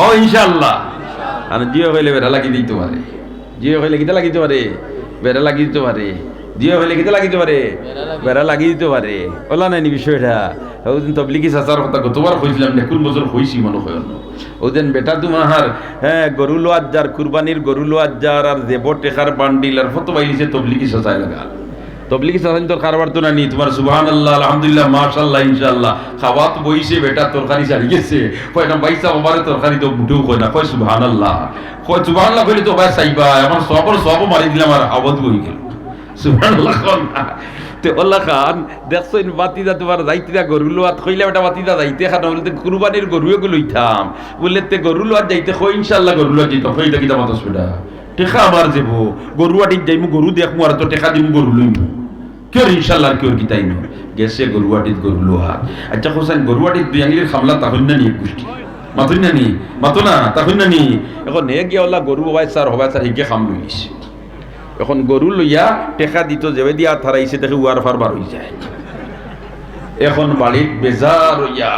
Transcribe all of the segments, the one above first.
ও, ইনশাআল্লাহ। আর জিও হইলে বেড়া লাগি দিতে পারে। জিও হইলে কিতা লাগিতে পারে? বেড়া লাগি দিতে পারে। জিও হইলে কিতা লাগিতে পারে? বেড়া লাগি দিতে পারে। ওলা নাই নি বিষয়টা। ওদিন তবলিগি চাচার কথা গতবার কইছিলাম না? কোন বছর হইছি মনে হয় না ওদিন বেটা তুমাহার হ্যাঁ গরু লোয়ার যার কুরবানির গরু লোয়ার যার আর দেবর টেকার বান্ডিল আর ফটো বাইলিছে তবলিগি চাচাই লাগা। তবলিগি চাচাই তোর কারবার তো নানি তোমার সুবহান আল্লাহ আলহামদুলিল্লাহ মাশাল্লাহ ইনশাআল্লাহ। খাওয়াত বইছে, বেটা তরকারি ছাড়ি গেছে। কয়, না, বাইসা বাবারে তরকারি তো মুঠেও কয় না? কয় সুবহান আল্লাহ কয় সুবহান আল্লাহ কইলে তো ভাই চাইবা আমার সবর সব মারি দিলাম আর আবদ বই গেল। সুবহান আল্লাহ না। তে ওল্লা খান দেখছ বাতি দা তোমার যাইতে গরু লোয়াত, কইলে বেটা বাতি দা যাইতে খান কুরবানিরগুলো তে গরু লোয়াত যাইতে কই, ইনশাআল্লাহ গরু লোয়াত যাইতো কই দেখি দাম দশ বেটা। টেকা আমার যাব গরু আটিত যাইমু, গরু দেখমু, আর তো টেকা দিমু, গরু লইমু। কিয় ইনশাল্লাহ আর কিয় কিতাই নো গেছে গরুয়াটিত গরু লোহা। আচ্ছা হোসেন, গরুয়াটিত দুই খামলা তাহন না নি এক গোষ্ঠী মাতুন না নি? মাতো না তাহন না নি? এখন নে গিয়া ওলা গরু হবাই স্যার হবাই স্যার হিকে খাম লইস এখন গরু লইয়া টেকা দিত যেবে দিয়া থারাইছে দেখে উয়ার ফার বার হয়ে যায়। এখন বাড়িত বেজার হইয়া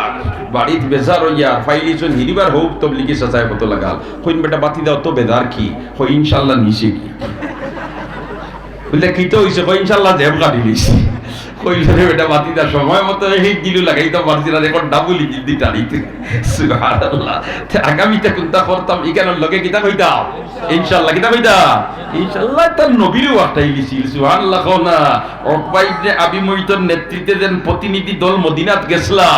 বাড়িত বেজার হইয়া ফাইলিছন হিরিবার হোক তবলিগি সাজায় কত লাগাল কইন বেটা বাতি দাও, তো বেদার কি? কই ইনশাল্লাহ নিছে কি? বললে কই বেটা সময় মতো গিলু লাগাই তো না রেকর্ড সুবহানাল্লাহ। তে করতাম লগে কিতা ইনশাআল্লাহ কিতা ইনশাআল্লাহ তার সুবহানাল্লাহ কও না। উকবা ইবনে আবি নেতৃত্বে দেন প্রতিনিধি দল মদিনাত গেছলা,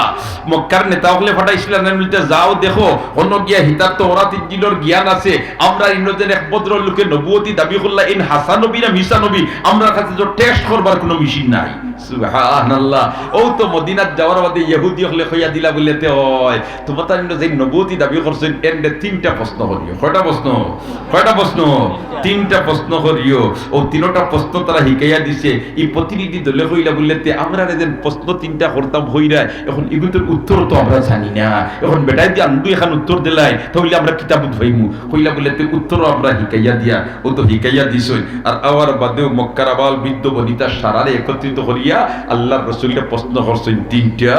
মক্কার নেতা হলে ফাটাইছিলেন বলতে যাও দেখো অন্য গিয়া হিতার তো ওরা তিনজনের জ্ঞান আছে, আমরা ইন্দ্রজেন এক ভদ্র লোকে নবুয়তি দাবি করলা, ইন হাসান নবী মিসা নবী আমরা কাছে তো টেস্ট করবার কোনো মেশিন নাই। এখন উত্তর তো আমরা জানি না। এখন বেটাই দিয়ে আন্দু এখন উত্তর দিলাই, তাহলে আমরা কিতাব ধইমু কইলা বলতে উত্তর আমরা শিকাইয়া দিয়া। ও তো শিকাইয়া দিছই আর আওয়ার বাদেও মক্কার আবাল বৃদ্ধ বনিতা সারারে একত্রিত করিয়া আল্লাহর রসুলকে প্রশ্ন করছেন, তিনটা?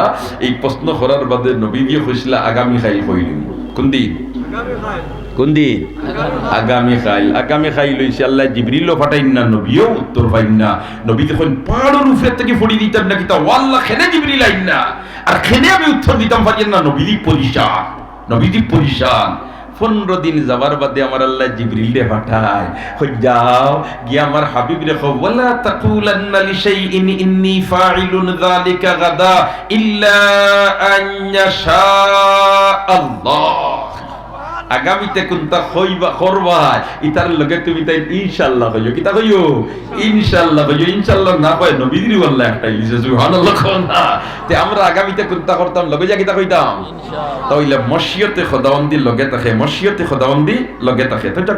এই প্রশ্ন করার বাদে নবী দিয়ে কইছিলা আগামী খাই কইলিম কোন দিন? কোন দিন? আগামী আগামী আল্লাহ জিবরিলও ফাটাইন না, নবীও উত্তর পাইন না। নবী থেকে ফড়ি দিতাম কিতা ওয়াল্লাহ, খেনে জিবরিল আইন না। আর খেনে আমি উত্তর দিতাম পারিয়েন না নবীদি পরিশান নবীদি পরিশান পনেরো দিন যাবার বাদে আমার আল্লাহ জিবরিল পাঠায়। হই যাও, গিয়া আমার হাবিব রে ওয়ালা তাকুলান্না লিশাইইন ইন্নি ফাইলুন যালিকা গাদা ইল্লা আন আল্লাহ। আগামীতে কোনটা হইবা করবা ইতার লগে তুমি তাই ইনশাআল্লাহ কইও কিতা কইও ইনশাল্লাহ কইও ইনশাল্লাহ না কয় নবীর আল্লাহ একটা ইসে সুবহানাল্লাহ কোন না। তে আমরা আগামীতে কোনটা করতাম? লগে যা কিতা কইতাম? তাইলে মশিয়তে খোদাবন্দি লগে থাকে মশিয়তে খোদাবন্দি লগে থাকে। তো